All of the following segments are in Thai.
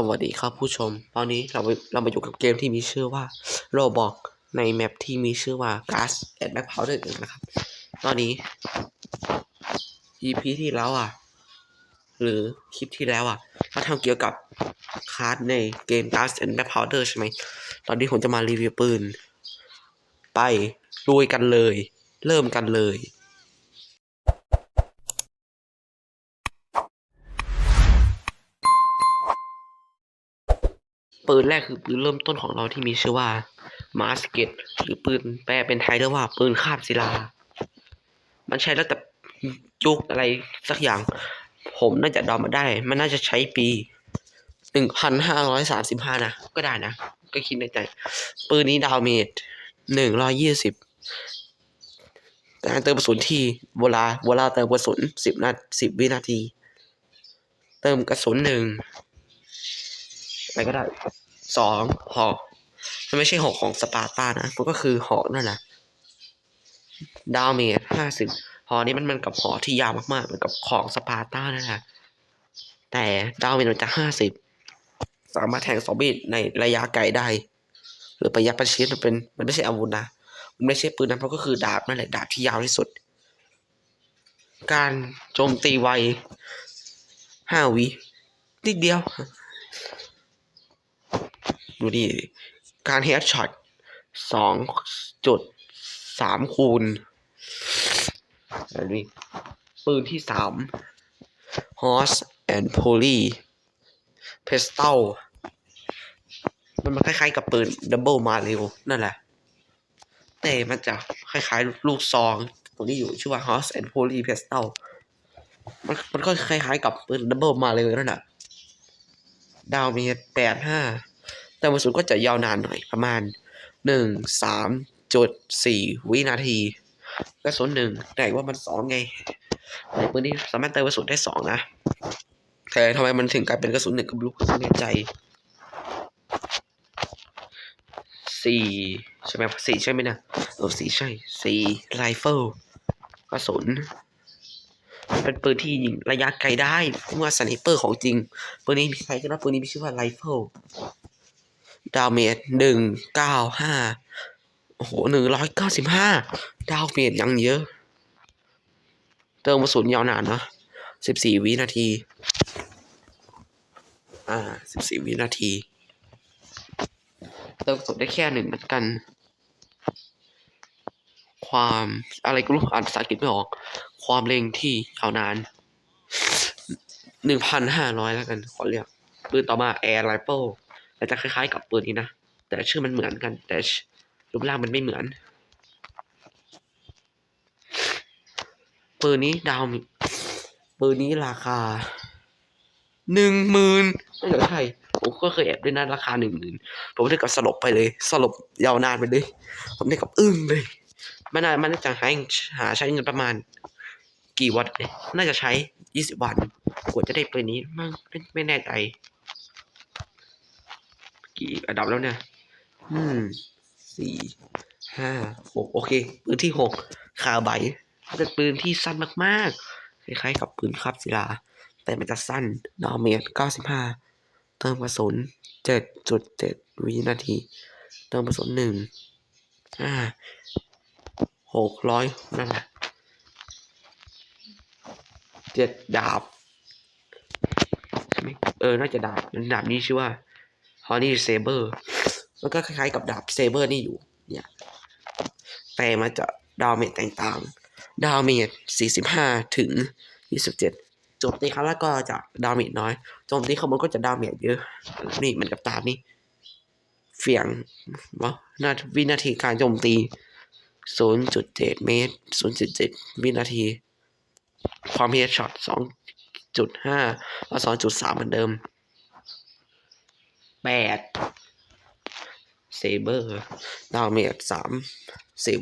สวัสดีครับผู้ชม ตอนนี้เราไปเรามาอยู่กับเกมที่มีชื่อว่าโรบอกในแมปที่มีชื่อว่า Gas and Back Powder นะครับ ตอนนี้ EP ที่แล้วอะ หรือคลิปที่แล้วอะเราทำเกี่ยวกับคาร์ดในเกม Gas and Back Powder ใช่ไหม ตอนนี้ผมจะมารีวิวปืน ไปลุยกันเลย เริ่มกันเลย ปืนแรกคือปืนเริ่มต้นของเราที่มีชื่อว่ามาสเกตหรือปืนแปลเป็นไทยได้ว่าปืนคาบศิลา มันใช้แล้วแต่ยุคอะไรสักอย่าง ผมน่าจะเดามาได้ มันน่าจะใช้ปีหนึ่งพันห้าร้อยสามสิบห้านะ ก็ได้นะ ก็คิดในใจ ปืนนี้ดาวเมจหนึ่งร้อยยี่สิบการเติมกระสุนที่เวลาเวลาเติมกระสุนสิบนาสิบวินาที เติมกระสุนหนึ่ง อะไรก็ได้สองหอกมันไม่ใช่หอกของสปาร์ตานะมันก็คือหอกนั่นแหละดาวเมจห้าสิบหอนี้มันมันกับหอที่ยาวมากๆเหมือนกับของสปาร์ตานั่นแหละแต่ดาวเมจมันจะห้าสิบสามารถแทงซอมบี้ในระยะไกลได้ หรือระยะประชิดมันเป็นมันไม่ใช่อาวุธนะมันไม่ใช่ปืนนะเพราะก็คือดาบนั่นแหละดาบที่ยาวที่สุด การโจมตีไวห้าวินิดเดียว ดูดิ การเฮดช็อตสองจุดสามคูณอันนี้ปืนที่สาม Horse and Poly Pistol มันมันคล้ายๆกับปืน Double มาเร็วนั่นแหละ แต่มันจะคล้ายๆลูกซองตัวนี้อยู่ชื่อว่า Horse and Poly Pistol มันมันก็คล้ายๆกับปืน Double มาเร็วนั่นแหละดาวมจแปดห้า แต่วันสุดก็จะยาวนานหน่อยประมาณหนึ่งสามจุดสี่วินาทีกระสุนหนึ่งแต่ว่ามันสองไงในปืนนี้สามารถเติมกระสุนได้สองนะ แต่ทำไมมันถึงกลายเป็นกระสุนหนึ่งก็ไม่รู้ไม่แน่ใจสี่ใช่ไหมสี่ใช่ไหมนะเออสี่ใช่สี่ไรเฟิลกระสุนเป็นปืนที่ยิงระยะไกลได้เพราะว่าสไนเปอร์ของจริงปืนนี้ใครจะรับปืนนี้มีชื่อว่าไรเฟิล ดาวเมจหนึ่งเก้าห้าโอ้โหหนึ่งร้อยเก้าสิบห้าดาวเมจยังเยอะ เติมกระสุนยาวนานเนาะสิบสี่วินาที อ่าสิบสี่วินาที เติมกระสุนได้แค่หนึ่งเหมือนกัน ความอะไรก็รู้อ่านภาษาอังกฤษไม่ออก ความเร็งที่ยาวนานหนึ่งพันห้าร้อยแล้วกัน ขอเรียกปืนต่อมาแอร์ไรเฟิล แต่จะคล้ายๆกับปืนนี้นะ แต่ชื่อมันเหมือนกัน แต่รูปร่างมันไม่เหมือน ปืนนี้ดาวปืนนี้ราคาหนึ่งหมื่นไม่ใช่ผมก็เคยแอบด้วยนะราคาหนึ่งหมื่นผมได้กับสลบไปเลย สลบยาวนานไปเลย ผมได้กับอึ้งเลยมันน่ามันน่าจะหาหาใช้เงินประมาณ กี่วันเนี่ยน่าจะใช้ยี่สิบวันกว่าจะได้ปืนนี้มั่งไม่แน่ใจ กี่อันดับแล้วเนี่ยอืมสี่ห้าหกโอเค ปืนที่หกคาไบเป็นปืนที่สั้นมากๆ คล้ายๆ กับปืนคาบศิลา แต่มันจะสั้นดาเมจเก้าสิบห้าเติมกระสุนเจ็ดจุดเจ็ดวินาที เติมกระสุนหนึ่งห้าหกร้อยนั่นแหละเจ็ดดาบใช่ไหมเออ น่าจะดาบดาบนี้ชื่อว่า ฮอนี่เซเบอร์มันก็คล้ายๆกับดาบเซเบอร์นี่อยู่เนี่ยแต่มันจะดาวเมจต่างๆ ดาวเมจ 45 ถึง 27 โจมตีครั้งแรกก็จะดาวเมจน้อย โจมตีข้างบนก็จะดาวเมจเยอะ นี่มันกับตามนี่เฟียงวะนาวินาทีการโจมตี 0.7 เมตร 0.7 วินาที ความเฮดช็อต 2.5แล้ว2.3 เหมือนเดิม แปดเซเบอร์ดาวเมจสามสิบ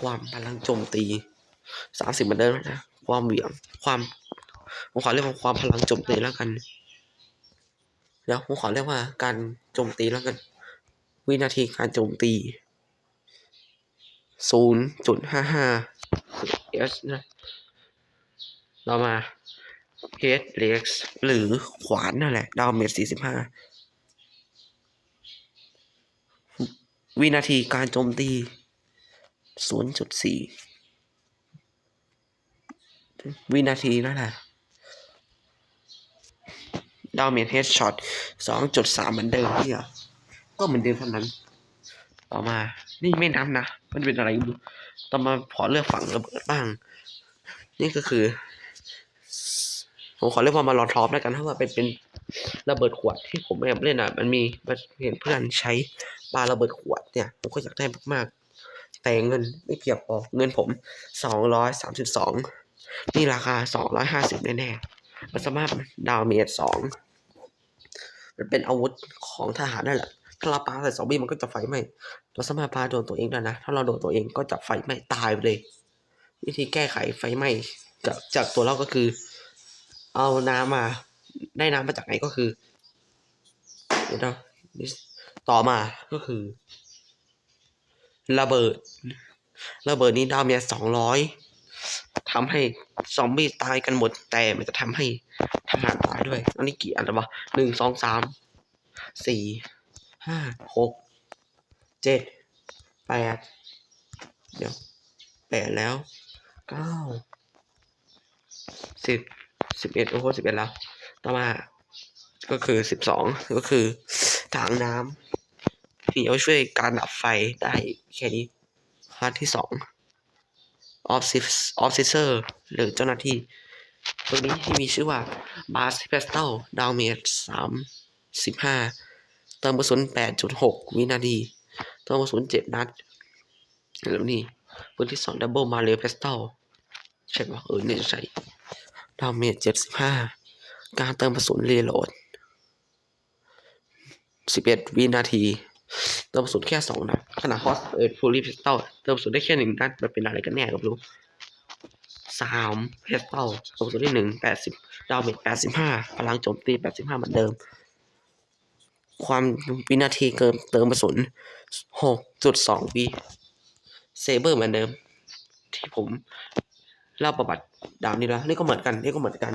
ความพลังโจมตีสามสิบเหมือนเดิมนะ ความเหวี่ยงความผมขอเรียกว่าความพลังโจมตีแล้วกันเดี๋ยวผมขอเรียกว่าการโจมตีแล้วกัน วินาทีการโจมตีศูนย์จุดห้าห้าเอสนะ เรามา เฮดเล็กหรือขวานนั่นแหละ ดาวเมจ45วินาทีการโจมตี0.4วินาทีนั่นแหละดาวเมจเฮดช็อต2.3เหมือนเดิมที่อะก็เหมือนเดิมเท่านั้น ต่อมา นี่ไม่นับนะ มันเป็นอะไรต่อมาขอเลือกฝั่งระเบิดบ้าง นี่ก็คือ ผมขอเรียกว่ามาลอนทอปแล้วกันเพราะว่าเป็นเป็นระเบิดขวดที่ผมแอบเล่นอะ มันมีมันเห็นเพื่อนใช้ปาระเบิดขวดเนี่ย ผมก็อยากได้มากๆ แต่เงินไม่เพียงพอเงินผมสองร้อยสามสิบสองนี่ราคาสองร้อยห้าสิบแน่ๆมันสามารถดาวเมจสองมันเป็นอาวุธของทหารนั่นแหละถ้าเราปาใส่ซอมบี้มันก็จะไฟไหม้เราสามารถปาโดนตัวเองได้นะ ถ้าเราโดนตัวเองก็จะไฟไหม้ตายไปเลย วิธีแก้ไขไฟไหม้จากจากตัวเราก็คือ เอาน้ำมา ได้น้ำมาจากไหนก็คือเดี๋ยวนะต่อมาก็คือ ระเบิด ระเบิดนี้ดาเมจสองร้อยทำให้ซอมบี้ตายกันหมด แต่มันจะทำให้ทหารตายด้วยอันนี้กี่อันวะหนึ่งสองสามสี่ห้าหกเจ็ดแปดเดี๋ยวแปดแล้วเก้าสิบ สิบเอ็ดโอ้โหสิบเอ็ดแล้ว ต่อมา ก็คือสิบสองก็คือถังน้ำที่เอาช่วยการดับไฟได้แค่นี้พาร์ทที่สองออฟซิออฟซิเซอร์หรือเจ้าหน้าที่ ตัวนี้ที่มีชื่อว่าบาสเพสเตลดาวเมจสามสิบห้าเติมกระสุนแปดจุดหกวินาที เติมกระสุนเจ็ดนัดแล้วนี่ปืนที่สองดับเบิลมาเรเพสเตลใช่ปะเออเนี่ยใช่ ดาวเมจเจ็ดสิบห้าการเติมกระสุนรีโหลด11วินาที เติมกระสุนแค่สองนัดขณะฮอสเอิร์ดฟูลี่เพสเตลเติมกระสุนได้แค่หนึ่งนัดมันเป็นอะไรกันแน่ก็ไม่รู้สามเพสเตลเติมกระสุนได้หนึ่งแปดสิบดาวเมจแปดสิบห้าพลังโจมตีแปดสิบห้าเหมือนเดิม ความวินาทีเกินเติมกระสุนหกจุดสองวิเซเบอร์เหมือนเดิม ที่ผม เล่าประวัติดาวนี้แล้วนี่ก็เหมือนกัน นี่ก็เหมือนกัน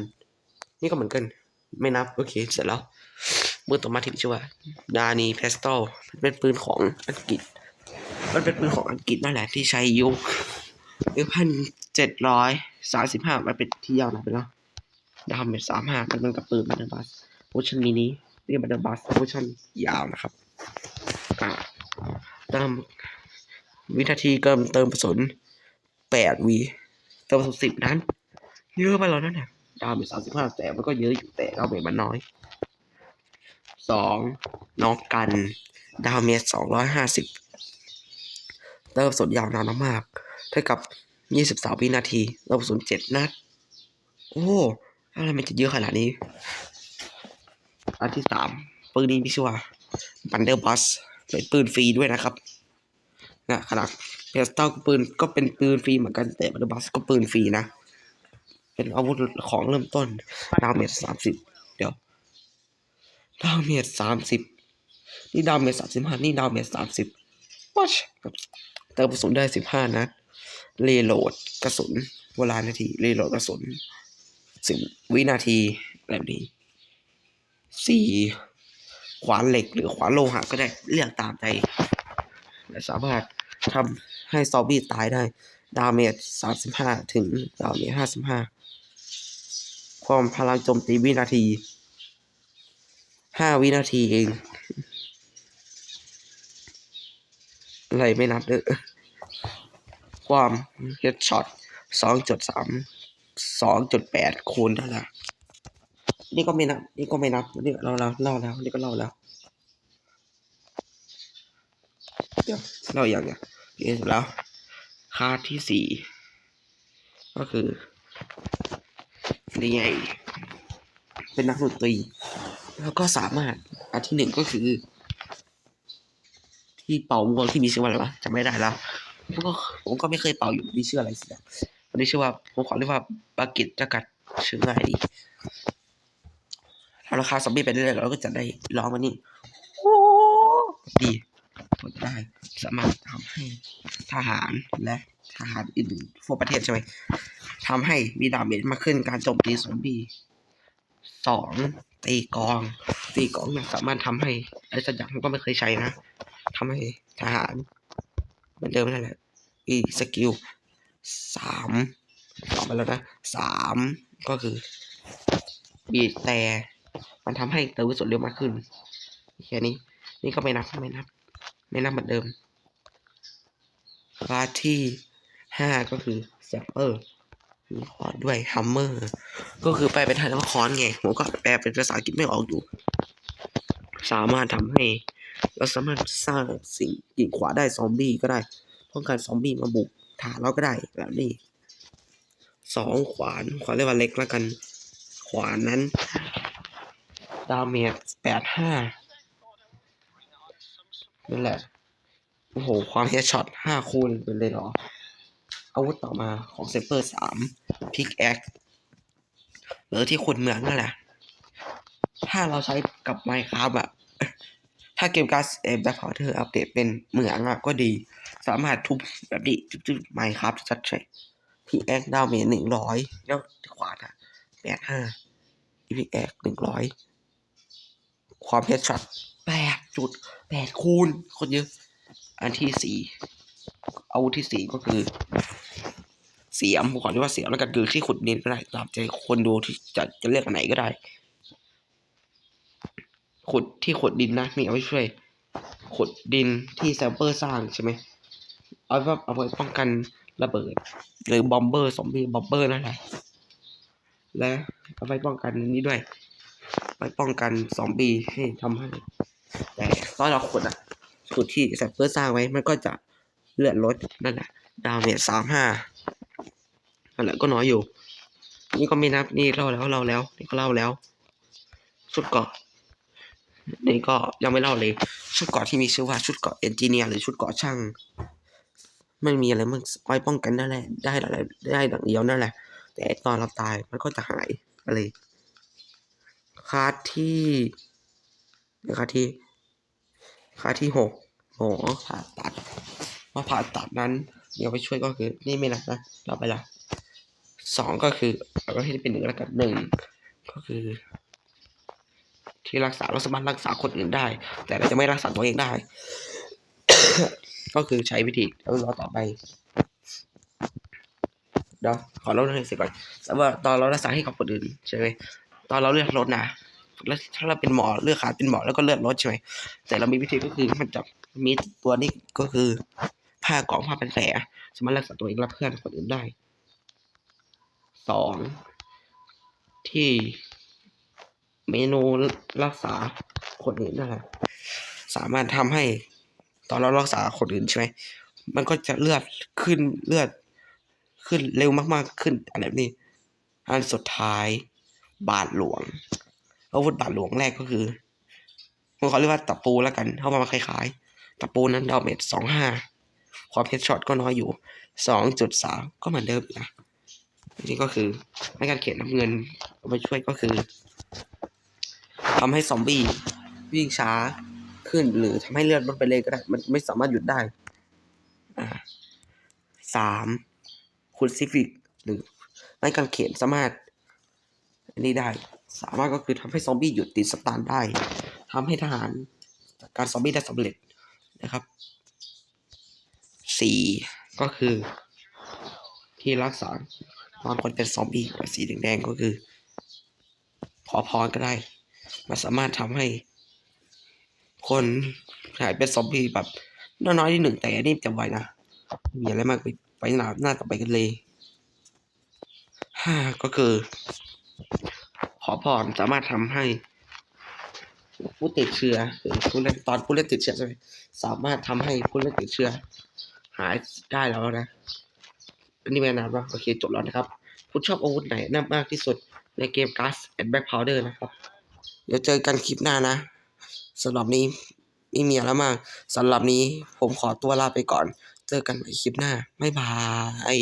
นี่ก็เหมือนกัน ไม่นับ โอเค เสร็จแล้วมือต่อมาที่ชื่อว่า ดานีเพสโตเป็นปืนของอังกฤษ มันเป็นปืนของอังกฤษนั่นแหละที่ใช้ยุคยุคพันเจ็ดร้อยสามสิบห้ามันเป็นที่ยาวน่อยไปแล้วดาวเมจสามห้ามันเป็นกับปืนบันเดอร์บัสเวอร์ชันมินินี่บันเดอร์บัสเวอร์ชันยาวนะครับอ่าตามวินาทีเกิมเติมกระสุนแปดวี เติมกระสุนสิบนั้น เยอะไปแล้วนั่นน่ะดาวเมจสามสิบห้าแต่มันก็เยอะอยู่แต่ดาวเมจมันน้อยสองน็อกกัน ดาวเมจสองร้อยห้าสิบเติมสุนยาวนานมากเท่ากับยี่สิบสามวินาทีเติมสุนเจ็ดนัด โอ้อะไรมันจะเยอะขนาดนี้ อันที่สามปืนนี้มีชื่อว่าบันเดอร์บัสเป็นปืนฟรีด้วยนะครับนะขนาด เพสเตลปืนก็เป็นปืนฟรีเหมือนกันแต่บันเดอร์บัสก็ปืนฟรีนะ เป็นอาวุธของเริ่มต้นดาวเมจสามสิบเดี๋ยวดาวเมจสามสิบนี่ดาวเมจสามสิบห้านี่ดาวเมจสามสิบวัชเติมกระสุนได้สิบห้านัดรีโหลดกระสุนเวลานาทีรีโหลดกระสุนสิบวินาทีแบบนี้สี่ขวานเหล็กหรือขวานโลหะก็ได้เลือกตามใจและสามารถทำ ให้ซอบี้ตายได้ ดาเมจสามสิบห้าถึงดาเมจห้าสิบห้าความพลังโจมตีวินาทีห้าวินาทีเอง อะไรไม่นับเด้อความเฮดช็อตสองจุดสามสองจุดแปดคูณเท่าไหร่นี่ก็ไม่นับ นี่ก็ไม่นับนี่เราเราเล่าแล้ว นี่ก็เล่าแล้ว เดี๋ยวเล่าอย่างเนี้ย โอเคเสร็จแล้ว ค่าที่สี่ก็คือนี่ไงเป็นนักดนตรี แล้วก็สามารถอันที่หนึ่งก็คือ ที่เป่างวงที่มีชื่อว่าอะไรวะจำไม่ได้แล้วผมก็ผมก็ไม่เคยเป่าอยู่มีชื่ออะไรสินะวันนี้ชื่อว่าผมขอเรียกว่าบากิจจะกัดชื่อง่ายดีถ้าราคาซอมบี้ไปเรื่อยๆเราก็จะได้ร้องมันนี้ดี ได้สามารถทำให้ทหารและทหารอื่นทั่วประเทศใช่ไหมทำให้มีดาเมจมากขึ้นการโจมตีซอมบี้สองตีกอง ตีกองเนี่ยสามารถทำให้อะไรสักอย่าผมก็ไม่เคยใช้นะทำให้ทหารเหมือนเดิมนั่นแหละอีสกิลสามต่อไปแล้วนะสามก็คือบีดแต่มันทำให้เติมสุดเร็วมากขึ้นแค่นี้นี่ก็ไม่นับไม่นับ ไม่นับเหมือนเดิมคลาสที่ห้าก็คือแซปเปอร์มีคอร์ดด้วยฮัมเมอร์ก็คือแปลเป็นไทยแล้วก็คอนไงผมก็แปลเป็นภาษาอังกฤษไม่ออกอยู่ สามารถทำให้ เราสามารถสร้างสิ่งกีดขวาได้ซอมบี้ก็ได้ป้องกันซอมบี้มาบุกฐานเราก็ได้แบบนี้สองขวานขวานเรียกว่าเล็กแล้วกัน ขวานนั้น ดาเมจแปดห้า นั่นแหละ โอ้โห ความเฮดช็อตห้าคูณเป็นเลยเหรอ อาวุธต่อมาของเซเปอร์สามพิกแอคหรือที่ขุดเหมืองนั่นแหละ ถ้าเราใช้กับไมค์ครับอะถ้าเกมการ์ดเอ็มแบ็คพอเทอร์อัปเดตเป็นเหมืองอะก็ดี สามารถทุบแบบนี้จุดๆไมค์ครับชัดใช่พิกแอคดาวเมจหนึ่งร้อยแล้วขวานอะแปดห้าพิกแอคหนึ่งร้อยความเฮดช็อต แปดจุดแปดคูณคนเยอะ อันที่สี่อาวุธที่สี่ก็คือ เสียมผมขอเรียกว่าเสียมแล้วกันคือที่ขุดดินก็ได้ตามใจคนดูที่จะจะเลือกอันไหนก็ได้ ขุดที่ขุดดินนะมีเอาไว้ช่วย ขุดดินที่แซมเปอร์สร้างใช่ไหมเอาไว้เอาไว้ป้องกันระเบิด หรือบอมเบอร์สมบี้บอมเบอร์นั่นแหละและเอาไว้ป้องกันนี้ด้วยไว้ป้องกันซอมบี้ให้ทำให้ แต่ตอนเราขุดอะขุดที่แซมเปอร์สร้างไว้มันก็จะเลือดลดนั่นแหละดาเมจสามห้านั่นแหละก็น้อยอยู่ นี่ก็ไม่นับนี่เล่าแล้วเล่าแล้ว นี่ก็เล่าแล้ว ชุดเกาะนี่ก็ยังไม่เล่าเลย ชุดเกาะที่มีชื่อว่าชุดเกาะเอนจิเนียร์หรือชุดเกาะช่างไม่มีอะไรมันไว้ป้องกันนั่นแหละได้อะไรได้ดังเดียวนั่นแหละ แต่ตอนเราตายมันก็จะหายไปเลยคาดที่คาดที่ คาดที่หกหมอผ่าตัดมาผ่าตัดนั้นเดี๋ยวไปช่วยก็คือ นี่ไม่นับนะ เราไปละสองก็คือเราก็ให้เป็นหนึ่งแล้วกันหนึ่งก็คือ ที่รักษาเราสามารถรักษาคนอื่นได้ แต่เราจะไม่รักษาตัวเองได้ ก็คือใช้วิธีแล้วรอต่อไปเดี๋ยวขอเล่าเรื่องนี้เสร็จก่อนสมมติว่าตอนเรารักษาให้กับคนอื่นใช่ไหมตอนเราเลือดลดนะ แล้วถ้าเราเป็นหมอเลือดขาดเป็นหมอแล้วก็เลือดลดใช่ไหมแต่เรามีวิธีก็คือมันจะมีตัวนี้ก็คือผ้ากรองผ้าเป็นแผลสามารถรักษาตัวเองและเพื่อนคนอื่นได้สองที่เมนูรักษาคนอื่นนั่นแหละสามารถทำให้ตอนเรารักษาคนอื่นใช่ไหมมันก็จะเลือดขึ้นเลือดขึ้นเร็วมากๆขึ้นอะไรนี้ อันสุดท้ายบาทหลวง อาวุธบาทหลวงแรกก็คือผมเขาเรียกว่าตะปูแล้วกัน เข้ามาคล้ายๆตะปูนั้นดาเมจสองห้าความเฮดช็อตก็น้อยอยู่สองจุดสามก็เหมือนเดิมนะนี่ก็คือในการเขียนน้ำเงินเอาไปช่วยก็คือทำให้ซอมบี้วิ่งช้าขึ้น หรือทำให้เลือดลดไปเลยก็ได้ มันไม่สามารถหยุดได้สามคุณซิฟิกหรือไม้กางเขียนสามารถนนี้ได้ สามารถก็คือทำให้ซอมบี้หยุดติดสตาร์ได้ทำให้ทหารจัดการซอมบี้ได้สำเร็จนะครับสี่ก็คือ ที่รักษาบางคนเป็นซอมบี้แบบสีแดงๆก็คือขอพรก็ได้มันสามารถทำให้ คนหายเป็นซอมบี้แบบน้อยๆที่หนึ่งแต่อันนี้จำไว้นะมีอะไรมากไปไปหน้าหน้าต่อไปกันเลยห้าก็คือ พรสามารถทำให้ผู้ติดเชื้อหรือผู้เล่นตอนผู้เล่นติดเชื้อใช่ไหมสามารถทำให้ผู้เล่นติดเชื้อ หายได้แล้วนะอันนี้ไม่นานว่าโอเคจบแล้วนะครับ คุณชอบอาวุธไหนน่ามากที่สุดในเกม Gas and Black Powder นะครับ เดี๋ยวเจอกันคลิปหน้านะสำหรับนี้ไม่มีอะไรมากสำหรับนี้ผมขอตัวลาไปก่อน เจอกันใหม่คลิปหน้า บ๊ายบาย